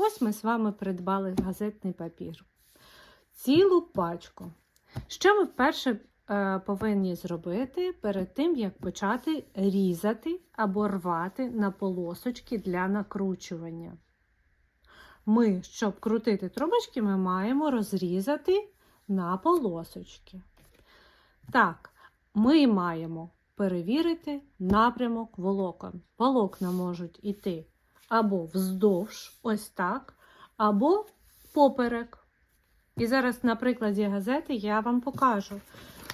Ось ми з вами придбали газетний папір. Цілу пачку. Що ми вперше е, повинні зробити перед тим, як почати різати або рвати на полосочки для накручування? Ми, щоб крутити трубочки, ми маємо розрізати на полосочки. Так, ми маємо перевірити напрямок волокон. Волокна можуть йти або вздовж, ось так, або поперек. І зараз на прикладі газети я вам покажу,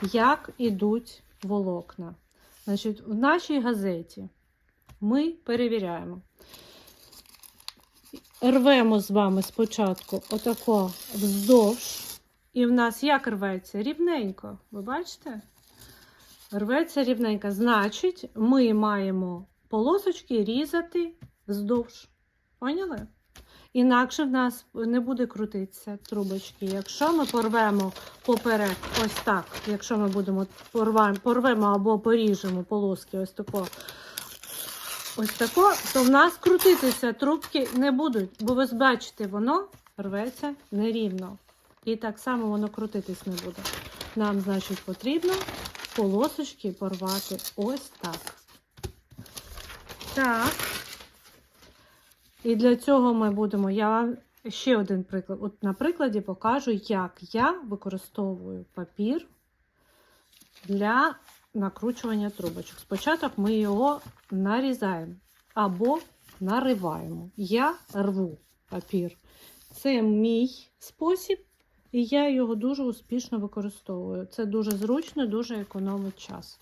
як ідуть волокна. Значить, в нашій газеті ми перевіряємо. Рвемо з вами спочатку отако вздовж. І в нас як рветься? Рівненько. Ви бачите? Рветься рівненько. Значить, ми маємо полосочки різати вздовж. Поняли? Інакше в нас не буде крутитися трубочки. Якщо ми порвемо поперек, ось так, якщо ми будемо порвемо, порвемо або поріжемо полоски, ось тако, ось тако, то в нас крутитися трубки не будуть, бо ви бачите, воно рветься нерівно. І так само воно крутитись не буде. Нам, значить, потрібно полосочки порвати ось так. Так. І для цього ми будемо. Я вам ще один приклад. От на прикладі покажу, як я використовую папір для накручування трубочок. Спочатку ми його нарізаємо або нариваємо. Я рву папір. Це мій спосіб, і я його дуже успішно використовую. Це дуже зручно, дуже економить час.